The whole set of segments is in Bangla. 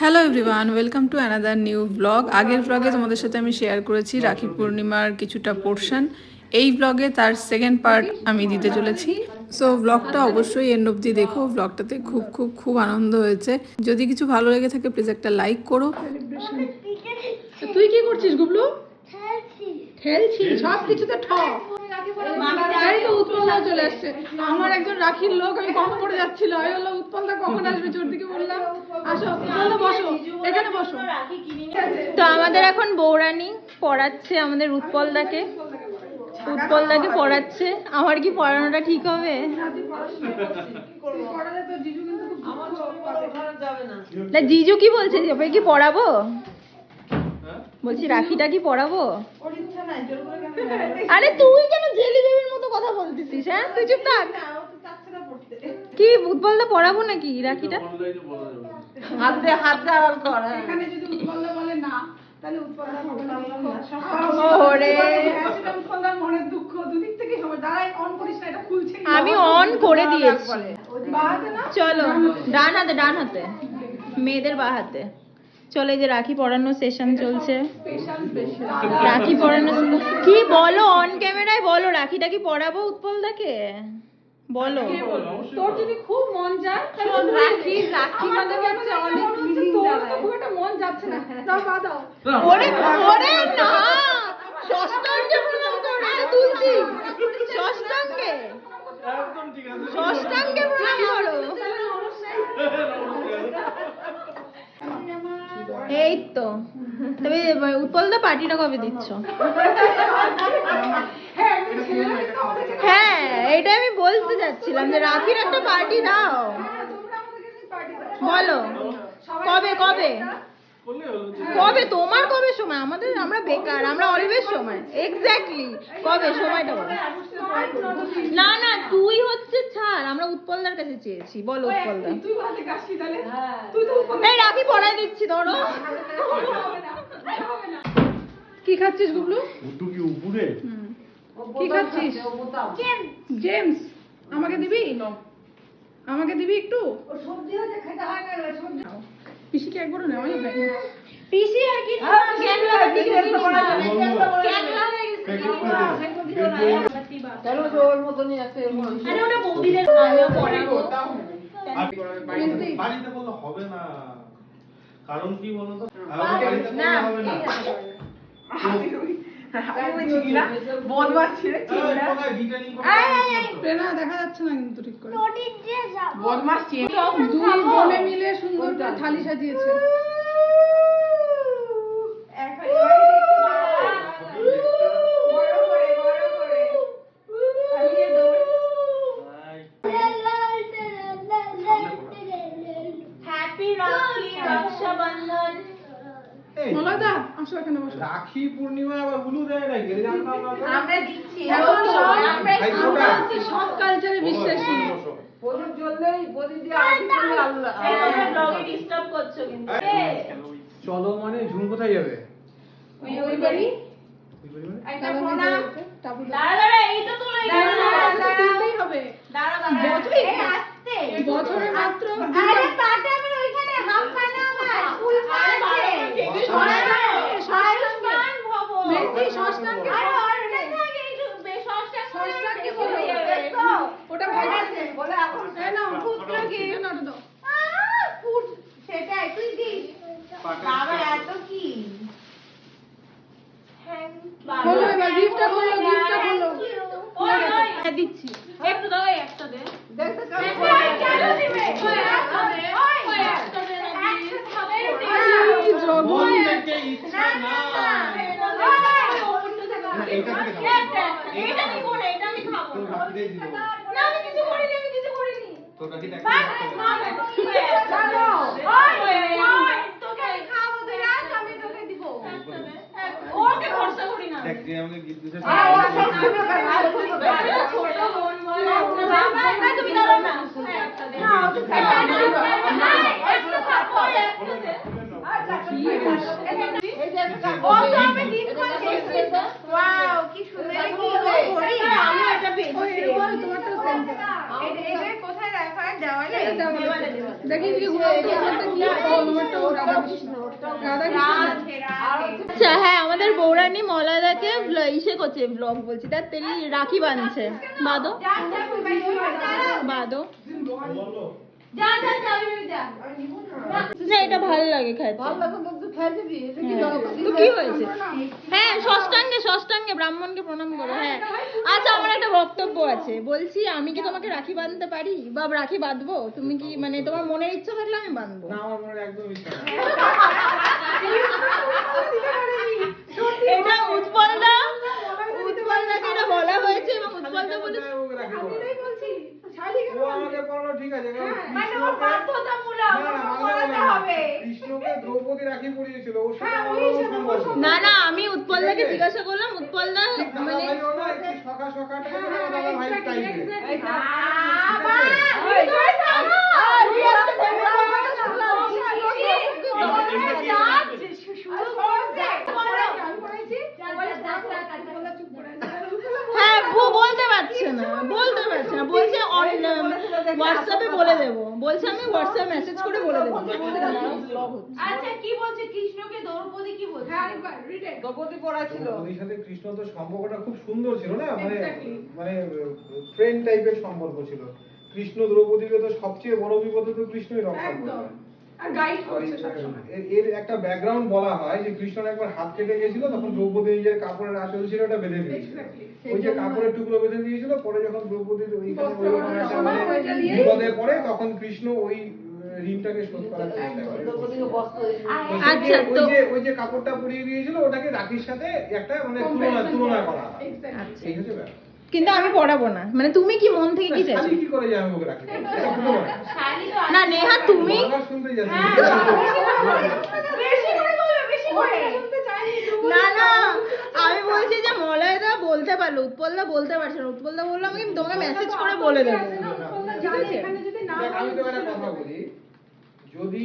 Hello everyone welcome to another new blog আগের ব্লগে তোমাদের সাথে আমি শেয়ার করেছি রাখি পূর্ণিমার কিছুটা পোর্শন এই ব্লগে তার সেকেন্ড পার্ট আমি দিতে চলেছি। সো ব্লগটা অবশ্যই এন্ড অবধি দেখো। ব্লগটাতে খুব খুব খুব আনন্দ হয়েছে। যদি কিছু ভালো লেগে থাকে প্লিজ একটা লাইক করো। তুই কি করছিস গুবলু? খেলছি সব কিছুতে ঠক। তো উৎপলদা চলে আসছে। আমার একজন রাখির লোক আমি কখন করে যাচ্ছিল? আমি বললাম উৎপলদা কখন আসবে? চোর দিকে বললাম। আসো উৎপলদা বসো। এখানে বসো। তো আমাদের এখন বৌরানী পড়াচ্ছে আমাদের উৎপলদাকে। উৎপলদাকে পড়াচ্ছে। আমার কি পড়ানোটা ঠিক হবে? না জিজু কি বলছে? ওকে কি পড়াবো? বলছি রাখিটা কি পড়াবো আরে তুই কেন জেলি বেবির মতো কথা বলতেছিস হ্যাঁ? তুই চুপ থাক। কি উৎপলদা পড়াবো নাকি রাখিটা? হাত হাত আড়াল কর হ্যাঁ। এখানে যদি উৎপলদা বলে না তাহলে উৎপলদা ওরে। উৎপলদার মনের দুঃখ দুদিক থেকে হবে দাঁড়াই অন করিস না এটা খুলছে আমি অন করে দিয়েছি। চলো ডান হাতে ডান হাতে। মেয়েদের বা হাতে। চলে যে রাখি পড়ানোর সেশন চলছে স্পেশাল স্পেশাল রাখি পড়ানো কি বলো অন ক্যামেরায় বলো রাখিটা কি পড়াবো উৎপলদাকে বলো তোর যদি খুব মন যায় তাহলে রাখি, রাখি মানে হচ্ছে অনেক মনে তোর তো খুব একটা মন যাচ্ছে না দাও পা দাও ওরে ওরে না ষষ্ঠাঙ্গে প্রণাম করো তুলছি ষষ্ঠাঙ্গে ষষ্ঠাঙ্গে প্রণাম করো এই তো। তবে উৎপলদা পার্টিটা কবে দিচ্ছ? হ্যাঁ এটা আমি বলতে যাচ্ছিলাম যে রাখির একটা পার্টি দাও। বলো কবে কবে? কবে? তোমার কবে সময়? আমাদের আমরা বেকার আমরা অলওয়েজ সময়। এক্স্যাক্টলি কবে? সময়টা বলো। না না তুই হচ্ছে ছাড়। আমরা উৎপলদার কাছে চেয়েছি। বলো উৎপলদা। তুই বলতে কাশি তাহলে? তুই তো উপর এই রাখি পড়াই দিচ্ছি ধরো। কি খাচ্ছিস গুবলু উটু কি উপরে? কি খাচ্ছিস? জেমস আমাকে দিবি? আমাকে দিবি একটু? সবজি হচ্ছে খেতে হয় না সবজি পিসিকে একবারও নেওয়া যাবে? পিসি আর কি হ্যাঁ, বাড়িতে বললে হবে না। কারণ কি বলতো? না, দেখা যাচ্ছে না কিন্তু ঠিক করে। দুই বোনে মিলে সুন্দর করে থালি সাজিয়েছে হ্যাপি রাখি রক্ষাবন্ধন এই, মলয়দা আসো এখানে বসো রাখি পূর্ণিমা আবার হুলু দেয় নাকি জানতাম না। আমরা। দিচ্ছি। সব আমরা? সব কালচারে বিশ্বাসী জ্বললেই দিয়ে আল্লাহ। এই তোমরা ব্লগে ডিস্টার্ব করছ কিন্তু। চলো মানে ঝুম কোথায় যাবে? ওই ওই বাড়ি। ওই বাড়ি মানে? একটা প্রণাম দাঁড়া দাঁড়া এই তো তুলে দাঁড়া, দাঁড়া, দাঁড়া। হবে দাঁড়া দাঁড়া বছরে এই আসতে বছরে মাত্র আরে পাটা আমার ওইখানে হাফ খানা আমার ফুল আরে বাবা বছরে- ষষ্ঠাঙ্গান ভবন মেহেন্দি ষষ্ঠাঙ্গে আরে অর্ডার থাকে একটু বে- ষষ্ঠাঙ্গ করে ষষ্ঠাঙ্গে শেষ হয়ে যাবে তো ওটা ভালো আছে, বলে এখন এই নাও পুত্র কি না ওটা দাও আহ, ফুট সেটাই তুই দিস বাবা এত কি খোলো এবার, gift টা খোলো, gift টা খোলো। হ্যাঁ, দিচ্ছি একটু দাও এই একটা দে দেখতে কেমন এই করে? কেন দিবে? ওই একটা দে, ওই একটা দে না, please। কি জঘন্য। মন থেকে ইচ্ছা না এটা থেকে খাব। এটা কি করে? এটা আমি খাব তোর না। রাখি দিয়ে দিবো। না, আমি কিছু করিনি, আমি কিছু করিনি। তোর রাখিটা বাস, একটু মা, রাখতে ওই একটা জানো। ওই, ওই, তোকে আমি খাব, তুই রাখ, আমি তোকে দিব। একটা দে, একটা। ওকে ভরসা করি না। দেখ যে আমাকে গিফট দিয়েছে আরে, ওরা সব শুনে ফেলে, আর শুনে ফেলে। আরে, ছোট বোন বলে। বাবা, না, তুমি না। আচ্ছা, হ্যাঁ আমাদের বৌরানী মলাদাকে ইসে করছে ব্লগ বলছি। তার তেলি রাখি বাঁধছে। বাদো বাদো না এটা ভালো লাগে খেতে। ভালো লাগে তো কি হ্যাঁ। হয়েছে? হ্যাঁ ষষ্ঠাঙ্গে ষষ্ঠাঙ্গে ব্রাহ্মণকে প্রণাম করো হ্যাঁ। আচ্ছা আমার একটা বক্তব্য আছে। বলছি আমি কি তোমাকে রাখি বাঁধতে পারি? বা রাখি বাঁধবো? তুমি কি মানে তোমার মনের ইচ্ছা থাকলে আমি বাঁধবো? না আমার মনে একদম ইচ্ছা এটা উৎপলদা উৎপলদাকে এটা বলা হয়েছে এবং উৎপলদা। বলছি, আমাকে পরালো ঠিক আছে মানে কৃষ্ণকে- ওর বাধ্যতামূলক। হবে। দ্রৌপদী রাখি পরিয়েছিল ওর সাথে হ্যাঁ। না না আমি উৎপলদাকে জিজ্ঞাসা করলাম উৎপলদা মানে সকা সখা টাইপের, আমার দাদাভাই টাইপের। বাবা, ওই জয় বাবা, ওই একটা দেবে বাবাকে শুনলাম, কৃষ্ণকে যাচ্ছে, শুরু করছে। আমি করেছি, বলে, বলে চুপ করে আছে। হ্যাঁ ও বলতে পারছে না বলতে পারছে না বলছে হোয়াটসঅ্যাপে বলে দেবো। বলছে আমি হোয়াটসঅ্যাপ মেসেজ করে বলে দেবো। আচ্ছা কি বলছে? কৃষ্ণকে দ্রৌপদী কি বলছে? হ্যাঁ দ্রৌপদী পড়াছিল ওই সাথে কৃষ্ণ তো সম্পর্কটা খুব সুন্দর ছিল না? মানে মানে ফ্রেন্ড টাইপের সম্পর্ক ছিল। কৃষ্ণ দ্রৌপদীকে তো সবচেয়ে বড় বিপদে তো কৃষ্ণই রক্ষা করে গাইড এর এর একটা ব্যাকগ্রাউন্ড বলা হয় যে কৃষ্ণ একবার হাত কেটে গেছিল তখন দ্রৌপদী নিজের কাপড়ের আঁচল ছিল ওটা বেঁধে দিয়েছিল। ওই যে কাপড়ের টুকরো বেঁধে দিয়েছিল পরে যখন একটা মানে বিপদে পড়ে তখন কৃষ্ণ ওই ঋণটাকে শোধ করার চেষ্টা করে। আচ্ছা, ওই যে ওই যে কাপড়টা পরিয়ে দিয়েছিল ওটাকে রাখির সাথে একটা মানে তুলনা তুলনা করা হয়। এই হচ্ছে ব্যাপার। কিন্তু আমি পড়াবো না। মানে তুমি কি মন থেকে কি চাইছো? কি করে আমি ওকে রাখি পারে না। নেহা তুমি? বারবার শুনতে যাচ্ছি বেশি করে বলো বেশি করে না না আমি বলছি যে মলয়দা বলতে পারল উৎপলদা বলতে পারছে না। উৎপলদা বলল আমি তোমাকে মেসেজ করে বলে দেবো। ঠিক আছে। আমি একটা কথা বলি। যদি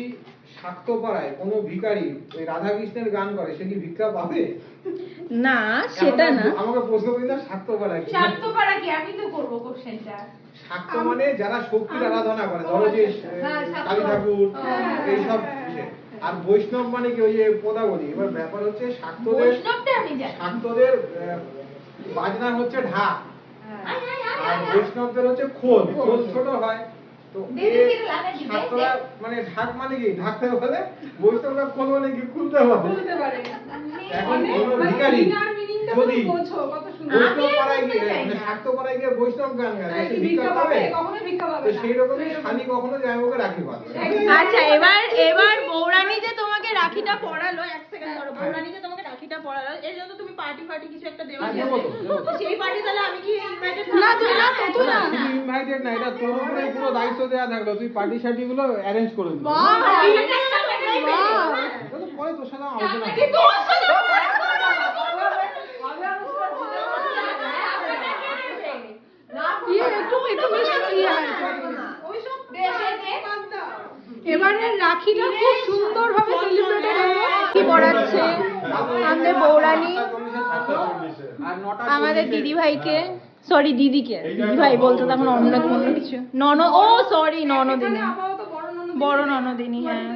শাক্তপাড়ায় কোনো ভিখারি ওই রাধাকৃষ্ণের গান করে সে কি ভিক্ষা পাবে? না সেটা না। আমাকে- প্রশ্ন করি না শাক্তপাড়ায় কি? স্বার্থপাড়া কি? আমি তো করব কোশ্চেনটা শাক্ত মানে যারা শক্তির আরাধনা করে ধরো যে হ্যাঁ। কালী ঠাকুর হ্যাঁ, এইসব আর বৈষ্ণব মানে কি ওই যে পদাবলী? এবার ব্যাপার হচ্ছে শাক্তদের বৈষ্ণবটা আমি জানি। শাক্তদের বাজনা হচ্ছে ঢাক। আয়, আর। বৈষ্ণবদের হচ্ছে খোল। খোল। ছোট হয়। তো শাক্তরা মানে ঢাক মানে কি? ঢাকতে বলে বৈষ্ণবরা খোল মানে কি? খুলতে বলে এখন কোনো ভিখারি যদি বৈষ্ণব পাড়ায় গিয়ে মানে শাক্ত পাড়ায় গিয়ে বৈষ্ণব গান গায় সে ভিক্ষা পাবে? তো সেই রকমই শানি কখনো যায় ওকে রাখি পাবে আচ্ছা এবার এবার বৌরানী যে তোমাকে রাখিটা পড়ালো এক সেকেন্ড ধরো বৌরানী যে তোমাকে রাখিটা পড়ালো এর জন্য তুমি পার্টি ফার্টি কিছু একটা দেওয়া হ্যাঁ, যাবে সেই পার্টি তাহলে আমি কি ইনভাইটেড না না তো না ইনভাইটেড না এটা তোর উপরে পুরো দায়িত্ব দেওয়া থাকল তুই পার্টি শার্টি গুলো অ্যারেঞ্জ করে দিবি। এবারে রাখিটা খুব সেলিব্রেটেড হলো। কি পড়াচ্ছে? আমাদের বৌরানী, আমাদের দিদি ভাইকে সরি দিদিকে। দিদি ভাই বলতো তখন অন্য অন্য কিছু। নন ও সরি ননদিনী। বড় ননদিনী হ্যাঁ।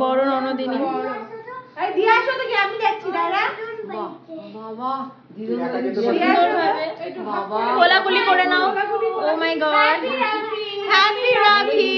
বড় ননদিনী। দিয়ে আসো তো কি আমি যাচ্ছি দাদা সুন্দরভাবে কোলাকুলি করে নাও। ও মাই গড হ্যাপি রাখি